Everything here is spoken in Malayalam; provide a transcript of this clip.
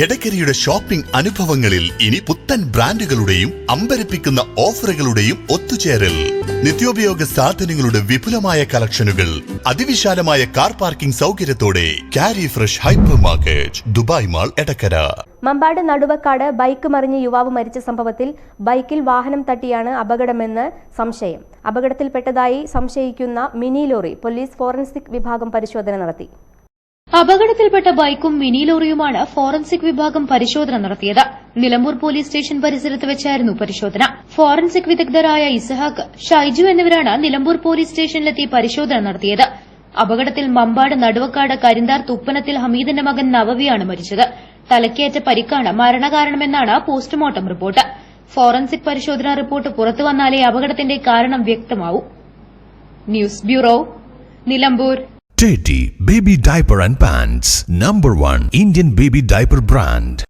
എടക്കരയുടെ ഷോപ്പിംഗ് അനുഭവങ്ങളിൽ ഇനി പുത്തൻ ബ്രാൻഡുകളുടെയും അമ്പരപ്പിക്കുന്ന ഓഫറുകളുടെയും ഒത്തുചേരൽ. നിത്യോപയോഗ സാധനങ്ങളുടെ വിപുലമായ കളക്ഷനുകൾ അതിവിശാലമായ car parking സൗകര്യത്തോടെ Carry fresh hypermarket Dubai mall Edakkara. Mambad Naduvakkad bike മറിഞ്ഞ് യുവാവ് മരിച്ച സംഭവത്തിൽ ബൈക്കിൽ വാഹനം തട്ടിയാണ് അപകടമെന്ന് സംശയം. അപകടത്തിൽപ്പെട്ടതായി സംശയിക്കുന്ന മിനി ലോറി പോലീസ് ഫോറൻസിക് വിഭാഗം പരിശോധന നടത്തി. അപകടത്തിൽപ്പെട്ട ബൈക്കും മിനി ലോറിയുമാണ് ഫോറൻസിക് വിഭാഗം പരിശോധന നടത്തിയത്. നിലമ്പൂർ പോലീസ് സ്റ്റേഷൻ പരിസരത്ത് വെച്ചായിരുന്നു പരിശോധന. ഫോറൻസിക് വിദഗ്ധരായ ഇസഹാക്ക് ഷൈജു എന്നിവരാണ് നിലമ്പൂർ പോലീസ് സ്റ്റേഷനിലെത്തി പരിശോധന നടത്തിയത്. അപകടത്തിൽ മമ്പാട് നടുവക്കാട് കരിന്താർ തുപ്പനത്തിൽ ഹമീദിന്റെ മകൻ നവവിയാണ് മരിച്ചത്. തലക്കേറ്റ പരിക്കാണ് മരണകാരണമെന്നാണ് പോസ്റ്റ്മോർട്ടം റിപ്പോർട്ട്. ഫോറൻസിക് പരിശോധനാ റിപ്പോർട്ട് പുറത്തുവന്നാലേ അപകടത്തിന്റെ കാരണം വ്യക്തമാവൂ. News bureau Nilambur. JD Baby Diaper and Pants, number one Indian baby diaper brand.